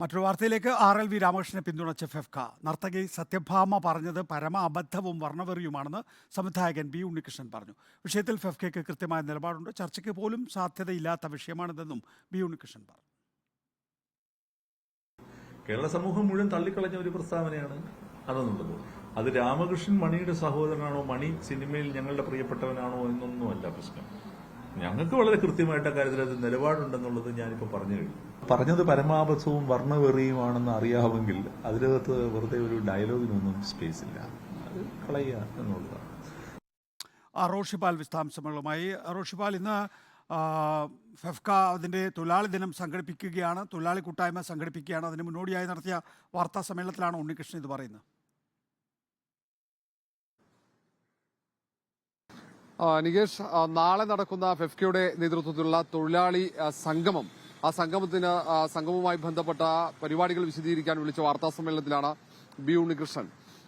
മറ്റൊരു വാർത്തയിലേക്ക് R L V രാമകൃഷ്ണനെ പിന്തുണച്ച ഫെഫ്ക. നർത്തകി സത്യഭാമ പറഞ്ഞത് പരമ അബദ്ധവും വർണവെറിയുമാണെന്ന് സംവിധായകൻ ബി ഉണ്ണികൃഷ്ണൻ പറഞ്ഞു. വിഷയത്തിൽ ഫെഫ്കയ്ക്ക് കൃത്യമായ നിലപാടുണ്ട്. ചർച്ചയ്ക്ക് പോലും സാധ്യതയില്ലാത്ത വിഷയമാണിതെന്നും ബി ഉണ്ണികൃഷ്ണൻ പറഞ്ഞു. കേരള സമൂഹം മുഴുവൻ തള്ളിക്കളഞ്ഞ ഒരു പ്രസ്താവനയാണ് അതെന്നുള്ളത്. അത് രാമകൃഷ്ണൻ മണിയുടെ സഹോദരനാണോ മണി സിനിമയിൽ ഞങ്ങളുടെ പ്രിയപ്പെട്ടവനാണോ എന്നൊന്നുമല്ല പ്രശ്നം. ഞങ്ങൾക്ക് വളരെ കൃത്യമായിട്ട് കാര്യത്തിൽ അത് നിലപാടുണ്ടെന്നുള്ളത് ഞാനിപ്പോൾ പറഞ്ഞു കഴിഞ്ഞു. പറഞ്ഞത് പരമാബദ്ധവും വർണവെറിയുമാണെന്ന് അറിയാമെങ്കിൽ അതിനകത്ത് വെറുതെ ഒരു ഡയലോഗിനൊന്നും സ്പേസ് ഇല്ല. അത് കളയുക എന്നുള്ളതാണ്. റോഷിപാൽ വിശദാംശങ്ങളുമായി. റോഷിപാൽ ഇന്ന് ഫെഫ്ക അതിന്റെ തൊഴിലാളി ദിനം സംഘടിപ്പിക്കുകയാണ്. തൊഴിലാളി കൂട്ടായ്മ സംഘടിപ്പിക്കുകയാണ്. അതിന് മുന്നോടിയായി നടത്തിയ വാർത്താ സമ്മേളനത്തിലാണ് ഉണ്ണികൃഷ്ണൻ ഇത് പറയുന്നത്. നികേഷ് നാളെ നടക്കുന്ന ഫെഫ്കയുടെ നേതൃത്വത്തിലുള്ള തൊഴിലാളി സംഗമം. ആ സംഗമത്തിന് സംഗമവുമായി ബന്ധപ്പെട്ട പരിപാടികൾ വിശദീകരിക്കാൻ വിളിച്ച വാർത്താ സമ്മേളനത്തിലാണ് ബി ഉണ്ണികൃഷ്ണൻ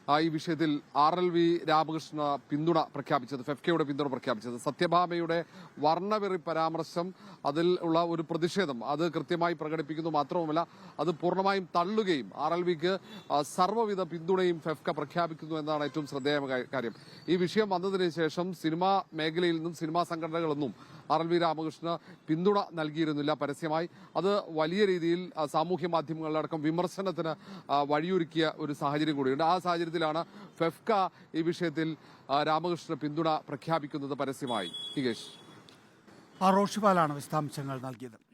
ഈ വിഷയത്തിൽ ആർ എൽ വി രാമകൃഷ്ണ പിന്തുണ പ്രഖ്യാപിച്ചത് ഫെഫ്കയുടെ പിന്തുണ പ്രഖ്യാപിച്ചത്. സത്യഭാമയുടെ വർണവെറി പരാമർശം അതിൽ ഉള്ള ഒരു പ്രതിഷേധം അത് കൃത്യമായി പ്രകടിപ്പിക്കുന്നു മാത്രവുമല്ല അത് പൂർണമായും തള്ളുകയും ആർ എൽ വിക്ക് സർവവിധ പിന്തുണയും ഫെഫ്ക പ്രഖ്യാപിക്കുന്നു എന്നതാണ് ഏറ്റവും ശ്രദ്ധേയമായ കാര്യം. ഈ വിഷയം വന്നതിന് ശേഷം സിനിമാ മേഖലയിൽ നിന്നും സിനിമാ സംഘടനകളൊന്നും ആർ എൽ വി രാമകൃഷ്ണ പിന്തുണ നൽകിയിരുന്നില്ല പരസ്യമായി. അത് വലിയ രീതിയിൽ സാമൂഹ്യ മാധ്യമങ്ങളിലടക്കം വിമർശനത്തിന് വഴിയൊരുക്കിയ ഒരു സാഹചര്യം കൂടിയുണ്ട്. ആ സാഹചര്യത്തിലാണ് ഫെഫ്ക ഈ വിഷയത്തിൽ രാമകൃഷ്ണന് രാമകൃഷ്ണ പിന്തുണ പ്രഖ്യാപിക്കുന്നത് പരസ്യമായി. ഹികേഷ്. ആ റോഷിപാലാണ് വിശദാംശങ്ങൾ നൽകിയത്.